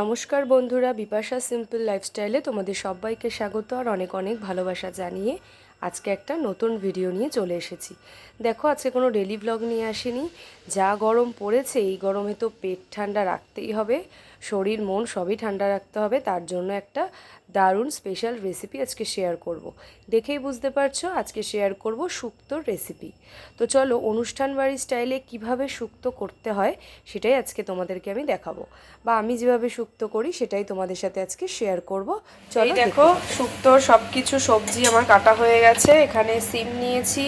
নমস্কার বন্ধুরা, বিপাশা সিম্পল লাইফস্টাইলে তোমাদের সবাইকে স্বাগত আর অনেক অনেক ভালোবাসা জানিয়ে আজকে একটা নতুন ভিডিও নিয়ে চলে এসেছি। দেখো আজকে কোনো ডেলি ব্লগ নিয়ে আসিনি। যা গরম পড়েছে এই গরমে তো পেট ঠান্ডা রাখতেই হবে শরীর মন সবই ঠান্ডা রাখতে হবে। তার জন্য একটা দারুণ স্পেশাল রেসিপি আজকে শেয়ার করব। দেখেই বুঝতে পারছ আজকে শেয়ার করব শুক্তোর রেসিপি তো চলো অনুষ্ঠান বাড়ি স্টাইলে কীভাবে শুক্তো করতে হয় সেটাই আজকে তোমাদেরকে আমি দেখাবো। বা আমি যেভাবে শুক্তো করি সেটাই তোমাদের সাথে আজকে শেয়ার করব। চলো দেখো শুক্তোর সব কিছু সবজি আমার কাটা হয়ে গেছে। এখানে সিম নিয়েছি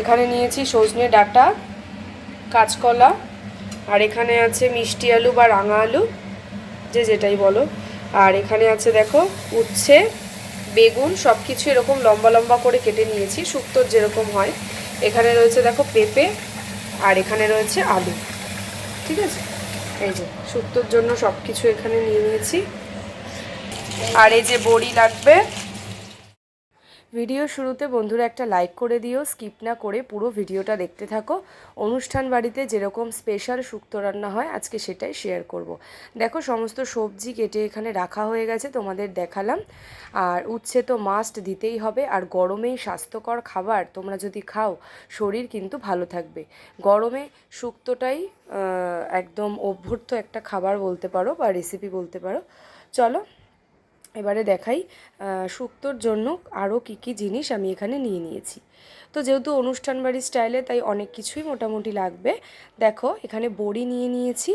এখানে নিয়েছি সজনে ডাটা, কাঁচকলা, আর এখানে আছে মিষ্টি আলু বা রাঙা আলু, যে যেটাই বলো। আর এখানে আছে দেখো উচ্ছে, বেগুন সব কিছু এরকম লম্বা লম্বা করে কেটে নিয়েছি, শুক্তোর যেরকম হয়। এখানে রয়েছে দেখো পেঁপে, আর এখানে রয়েছে আলু। ঠিক আছে? এই যে, শুক্তোর জন্য সব কিছু এখানে নিয়ে নিয়েছি। আর এই যে বড়ি লাগবে ভিডিও শুরুতে বন্ধুরা একটা লাইক করে দিও, স্কিপ না করে পুরো ভিডিওটা দেখতে থাকো। অনুষ্ঠান বাড়িতে যেরকম স্পেশাল শুক্তো রান্না হয়, আজকে সেটাই শেয়ার করব। দেখো, সমস্ত সবজি কেটে এখানে রাখা হয়ে গেছে, তোমাদের দেখালাম। আর উচ্ছে তো মাস্ট দিতেই হবে, আর গরমেই স্বাস্থ্যকর খাবার তোমরা যদি খাও, শরীর কিন্তু ভালো থাকবে। গরমে শুক্তোটাই একদম অভ্যর্থ একটা খাবার বলতে পারো বা রেসিপি বলতে পারো। চলো এবারে দেখাই শুক্তোর জন্য আরও কী কী জিনিস আমি এখানে নিয়ে নিয়েছি। তো যেহেতু অনুষ্ঠান বাড়ির স্টাইলে, তাই অনেক কিছুই মোটামুটি লাগবে। দেখো, এখানে বড়ি নিয়ে নিয়েছি,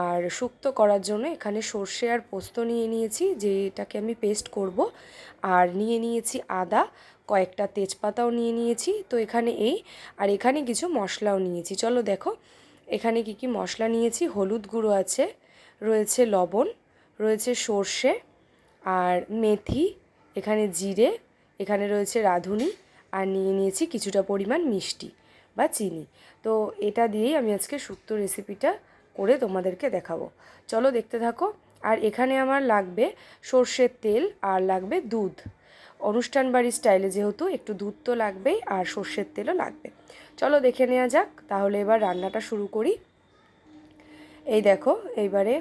আর শুক্তো করার জন্য এখানে সর্ষে আর পোস্ত নিয়ে নিয়েছি, যেটাকে আমি পেস্ট করব। আর নিয়ে নিয়েছি আদা, কয়েকটা তেজপাতাও নিয়ে নিয়েছি, তো এখানে এই, আর এখানে কিছু মশলাও নিয়েছি। চলো দেখো, এখানে কি কি মশলা নিয়েছি? হলুদ গুঁড়ো আছে, রয়েছে লবণ, রয়েছে সর্ষে আর মেথি, এখানে জিরে, এখানে রয়েছে রাঁধুনি, আর নিয়ে নিয়েছি কিছুটা পরিমাণ মিষ্টি বা চিনি। তো এটা দিয়েই আমি আজকে শুক্তো রেসিপিটা করে তোমাদেরকে দেখাবো। চলো দেখতে থাকো। আর এখানে আমার লাগবে সর্ষের তেল আর লাগবে দুধ। অনুষ্ঠান বাড়ির স্টাইলে যেহেতু একটু দুধ তো লাগবেই আর সর্ষের তেলও লাগবে। চলো দেখে নেওয়া যাক। তাহলে এবার রান্নাটা শুরু করি। এই দেখো, এইবারে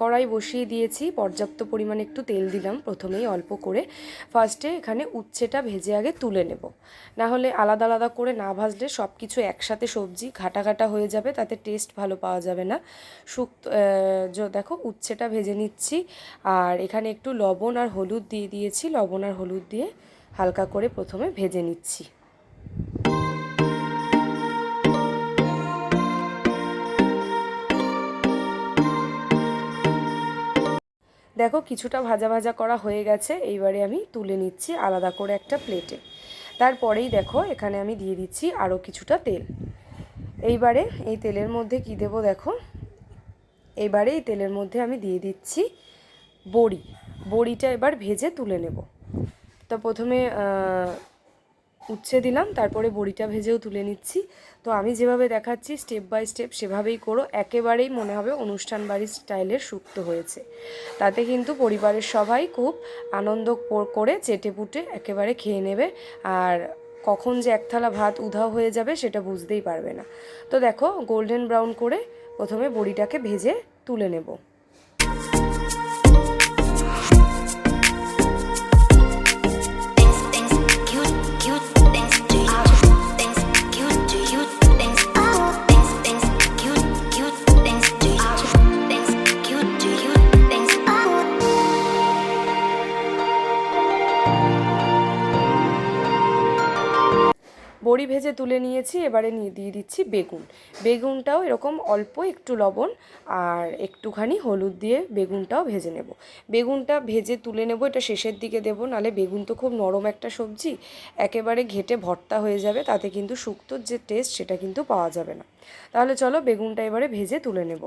কড়াই বসিয়ে দিয়েছি। পর্যাপ্ত পরিমাণে একটু তেল দিলাম প্রথমেই অল্প করে। ফার্স্টে এখানে উচ্ছেটা ভেজে আগে তুলে নেব। না হলে আলাদা আলাদা করে না ভাজলে সব কিছু একসাথে সবজি ঘাটা ঘাটা হয়ে যাবে, তাতে টেস্ট ভালো পাওয়া যাবে না। শুক্ত দেখো, উচ্ছেটা ভেজে নিচ্ছি। আর এখানে একটু লবণ আর হলুদ দিয়ে দিয়েছি। লবণ আর হলুদ দিয়ে হালকা করে প্রথমে ভেজে নিচ্ছি। দেখো কিছুটা ভাজা ভাজা করা হয়ে গেছে, এইবারে আমি তুলে নিচ্ছি আলাদা করে একটা প্লেটে তারপরেই দেখো এখানে আমি দিয়ে দিচ্ছি আরও কিছুটা তেল। এইবারে এই তেলের মধ্যে কি দেব দেখো? এইবারে এই তেলের মধ্যে আমি দিয়ে দিচ্ছি বড়ি। বড়িটা এবার ভেজে তুলে নেব। তো প্রথমে উচ্ছে দিলাম, তারপরে বড়িটা ভেজেও তুলে নিচ্ছি। তো আমি যেভাবে দেখাচ্ছি স্টেপ বাই স্টেপ সেভাবেই করো। একেবারেই মনে হবে অনুষ্ঠান বাড়ির স্টাইলের সুক্ত হয়েছে। তাতে কিন্তু পরিবারের সবাই খুব আনন্দ করে চেটে পুটে একেবারে খেয়ে নেবে। আর কখন যে এক থালা ভাত উধাও হয়ে যাবে সেটা বুঝতেই পারবে না। তো দেখো গোল্ডেন ব্রাউন করে প্রথমে বড়িটাকে ভেজে তুলে নেব। বড়ি ভেজে তুলে নিয়েছি, এবারে নিয়ে দিয়ে দিচ্ছি বেগুন। বেগুনটাও এরকম অল্প একটু লবণ আর একটুখানি হলুদ দিয়ে বেগুনটাও ভেজে নেব। বেগুনটা ভেজে তুলে নেব, এটা শেষের দিকে দেবো, নালে বেগুন তো খুব নরম একটা সবজি, একেবারে ঘেটে ভর্তা হয়ে যাবে, তাতে কিন্তু শুক্তোর যে টেস্ট সেটা কিন্তু পাওয়া যাবে না। তাহলে চলো বেগুনটা এবারে ভেজে তুলে নেব।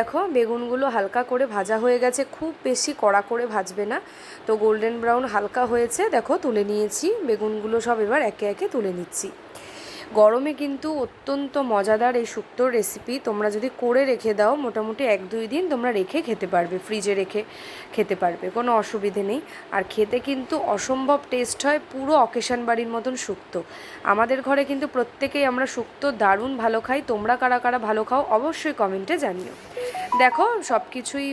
দেখো, বেগুনগুলো হালকা করে ভাজা হয়ে গেছে। খুব বেশি কড়া করে ভাজবে না। তো গোল্ডেন ব্রাউন হালকা হয়েছে। দেখো, তুলে নিয়েছি। বেগুনগুলো সব এবার একে একে তুলে নিচ্ছি। গরমে কিন্তু অত্যন্ত মজাদার এই শুক্তোর রেসিপি তোমরা যদি করে রেখে দাও, মোটামুটি এক দুই দিন তোমরা রেখে খেতে পারবে ফ্রিজে রেখে খেতে পারবে। কোনো অসুবিধে নেই। আর খেতে কিন্তু অসম্ভব টেস্ট হয়, পুরো অকেশন বাড়ির মতন শুক্তো। আমাদের ঘরে কিন্তু প্রত্যেকেই আমরা শুক্তো দারুণ ভালো খাই। তোমরা কারা কারা ভালো খাও, অবশ্যই কমেন্টে জানিও। দেখো সব কিছুই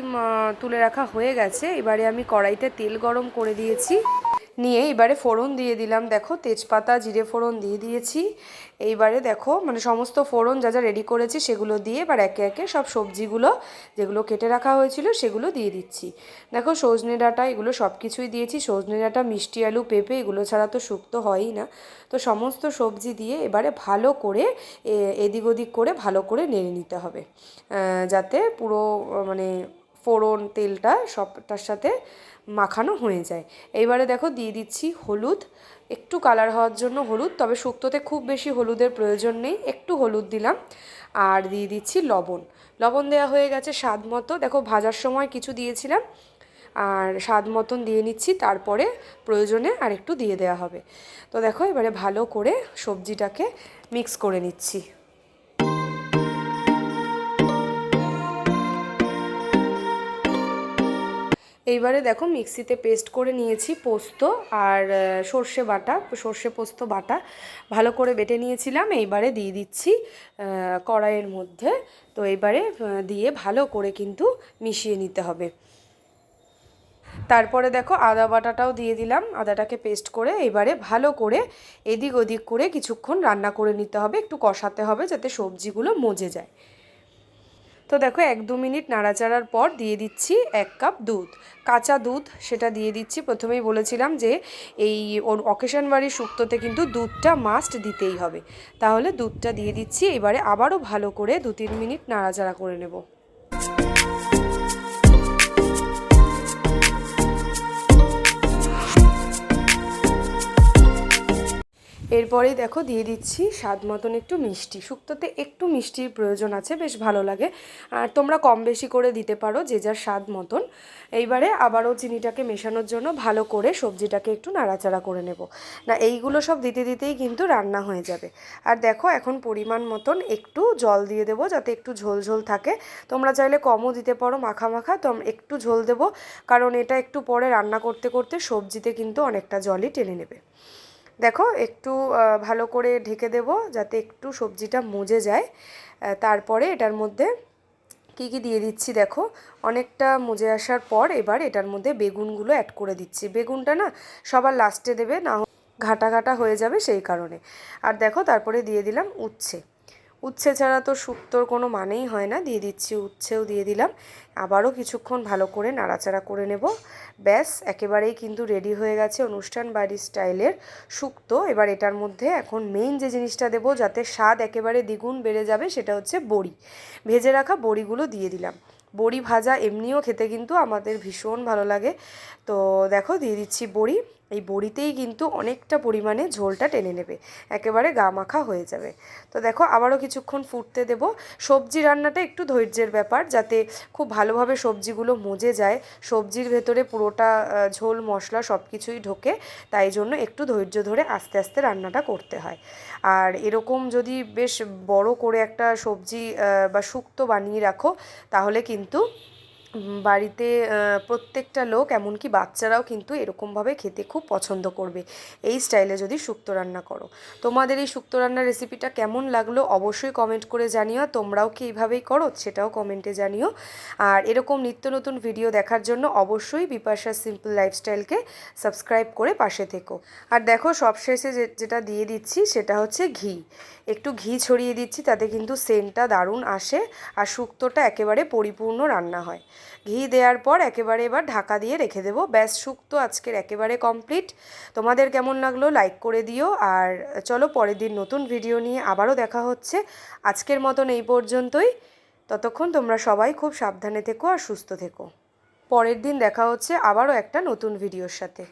তুলে রাখা হয়ে গেছে। এবারে আমি কড়াইতে তেল গরম করে দিয়েছি। নিয়ে এবারে ফোড়ন দিয়ে দিলাম। দেখো তেজপাতা, জিরে ফোড়ন দিয়ে দিয়েছি। এইবারে দেখো মানে সমস্ত ফোড়ন যা যা রেডি করেছি সেগুলো দিয়ে এবার একে একে সব সবজিগুলো যেগুলো কেটে রাখা হয়েছিল সেগুলো দিয়ে দিচ্ছি। দেখো সজনে ডাঁটা, এগুলো সব কিছুই দিয়েছি। সজনে ডাঁটা, মিষ্টি আলু, পেঁপে, এগুলো ছাড়া তো শুক্তো হয়ই না। তো সমস্ত সবজি দিয়ে এবারে ভালো করে এদিক ওদিক করে ভালো করে নেড়ে নিতে হবে। যাতে পুরো মানে ফোড়ন তেলটা সবটার সাথে মাখানো হয়ে যায়। এইবারে দেখো দিয়ে দিচ্ছি হলুদ। একটু কালার হওয়ার জন্য হলুদ, তবে শুক্তোতে খুব বেশি হলুদের প্রয়োজন নেই, একটু হলুদ দিলাম। আর দিয়ে দিচ্ছি লবণ। লবণ দেওয়া হয়ে গেছে স্বাদ মতো। দেখো ভাজার সময় কিছু দিয়েছিলাম, আর স্বাদ মতন দিয়ে নিচ্ছি, তারপরে প্রয়োজনে আর একটু দিয়ে দেওয়া হবে। তো দেখো এবারে ভালো করে সবজিটাকে মিক্স করে নিচ্ছি। এইবারে দেখো মিক্সিতে পেস্ট করে নিয়েছি পোস্ত আর সর্ষে বাটা, সর্ষে পোস্ত বাটা। ভালো করে বেটে নিয়েছিলাম, এইবারে দিয়ে দিচ্ছি কড়াইয়ের মধ্যে। তো এইবারে দিয়ে ভালো করে কিন্তু মিশিয়ে নিতে হবে। তারপরে দেখো আদা বাটাটাও দিয়ে দিলাম, আদাটাকে পেস্ট করে এবারে ভালো করে এদিক ওদিক করে কিছুক্ষণ রান্না করে নিতে হবে, একটু কষাতে হবে যাতে সবজিগুলো মজে যায়। তো দেখো, এক দু মিনিট নাড়াচাড়ার পর দিয়ে দিচ্ছি এক কাপ দুধ। কাঁচা দুধ, সেটা দিয়ে দিচ্ছি। প্রথমেই বলেছিলাম যে এই অকেশন বাড়ির শুক্তোতে কিন্তু দুধটা মাস্ট দিতেই হবে। তাহলে দুধটা দিয়ে দিচ্ছি। এবারে আবারও ভালো করে দু তিন মিনিট নাড়াচাড়া করে নেব। এরপরেই দেখো দিয়ে দিচ্ছি স্বাদ মতন একটু মিষ্টি। শুক্তোতে একটু মিষ্টির প্রয়োজন আছে, বেশ ভালো লাগে। আর তোমরা কম বেশি করে দিতে পারো যে যার স্বাদ মতন। এইবারে আবারও চিনিটাকে মেশানোর জন্য ভালো করে সবজিটাকে একটু নাড়াচাড়া করে নেব। না, এইগুলো সব দিতে দিতেই কিন্তু রান্না হয়ে যাবে। আর দেখো, এখন পরিমাণ মতন একটু জল দিয়ে দেবো যাতে একটু ঝোল ঝোল থাকে। তোমরা চাইলে কমও দিতে পারো, মাখা মাখা তো একটু ঝোল দেবো। কারণ এটা একটু পরে রান্না করতে করতে সবজিতে কিন্তু অনেকটা জলই টেনে নেবে। দেখো, একটু ভালো করে ঢেকে দেব যাতে একটু সবজিটা মজে যায়। তারপরে এটার মধ্যে কি কি দিয়ে দিচ্ছি দেখো? অনেকটা মজে আসার পর এবার এটার মধ্যে বেগুনগুলো অ্যাড করে দিচ্ছি। বেগুনটা না সবার লাস্টে দেবে, না ঘাটা ঘাটা হয়ে যাবে সেই কারণে। আর দেখো, তারপরে দিয়ে দিলাম উচ্ছে। উচ্ছে ছাড়া তো শুক্তোর কোনো মানেই হয় না। দিয়ে দিচ্ছি উচ্ছেও দিয়ে দিলাম। আবারও কিছুক্ষণ ভালো করে নাড়াচাড়া করে নেব। ব্যাস, একেবারেই কিন্তু রেডি হয়ে গেছে অনুষ্ঠান বাড়ির স্টাইলের শুক্তো এবার এটার মধ্যে এখন মেইন যে জিনিসটা দেবো, যাতে স্বাদ একেবারে দ্বিগুণ বেড়ে যাবে, সেটা হচ্ছে বড়ি। ভেজে রাখা বড়িগুলো দিয়ে দিলাম। বড়ি ভাজা এমনিও খেতে কিন্তু আমাদের ভীষণ ভালো লাগে। তো দেখো, দিয়ে দিচ্ছি বড়ি। এই বড়িতেই কিন্তু অনেকটা পরিমাণে ঝোলটা টেনে নেবে, একেবারে গা মাখা হয়ে যাবে। তো দেখো, আবারও কিছুক্ষণ ফুটতে দেব। সবজি রান্নাটা একটু ধৈর্যের ব্যাপার, যাতে খুব ভালোভাবে সবজিগুলো মজে যায়। সবজির ভেতরে পুরোটা ঝোল, মশলা সব কিছুই ঢোকে, তাই জন্য একটু ধৈর্য ধরে আস্তে আস্তে রান্নাটা করতে হয়। আর এরকম যদি বেশ বড় করে একটা সবজি বা শুক্তো বানিয়ে রাখো, তাহলে কিন্তু বাড়িতে প্রত্যেকটা লোক, এমনকি বাচ্চারাও কিন্তু এরকমভাবে খেতে খুব পছন্দ করবে। এই স্টাইলে যদি শুক্তো রান্না করো। তোমাদের এই শুক্তো রান্নার রেসিপিটা কেমন লাগল অবশ্যই কমেন্ট করে জানিও। তোমরাও কি এইভাবেই করো সেটাও কমেন্টে জানিও। আর এরকম নিত্য নতুন ভিডিও দেখার জন্য অবশ্যই বিপাশা সিম্পল লাইফস্টাইলকে সাবস্ক্রাইব করে পাশে থেকো। আর দেখো, সবশেষে যেটা দিয়ে দিচ্ছি সেটা হচ্ছে ঘি। একটু ঘি ছড়িয়ে দিচ্ছি, তাতে কিন্তু সেন্টটা দারুণ আসে আর শুক্তোটা একেবারে পরিপূর্ণ রান্না হয়। ঘি দেওয়ার পর একেবারে এবার ঢাকা দিয়ে রেখে দেবো। ব্যাস শুক্তো আজকের একেবারে কমপ্লিট তোমাদের কেমন লাগল লাইক করে দিও। আর চলো পরের দিন নতুন ভিডিও নিয়ে আবারও দেখা হচ্ছে। আজকের মতন এই পর্যন্তই। ততক্ষণ তোমরা সবাই খুব সাবধানে থেকো আর সুস্থ থেকো। পরের দিন দেখা হচ্ছে আবারও একটা নতুন ভিডিওর সাথে।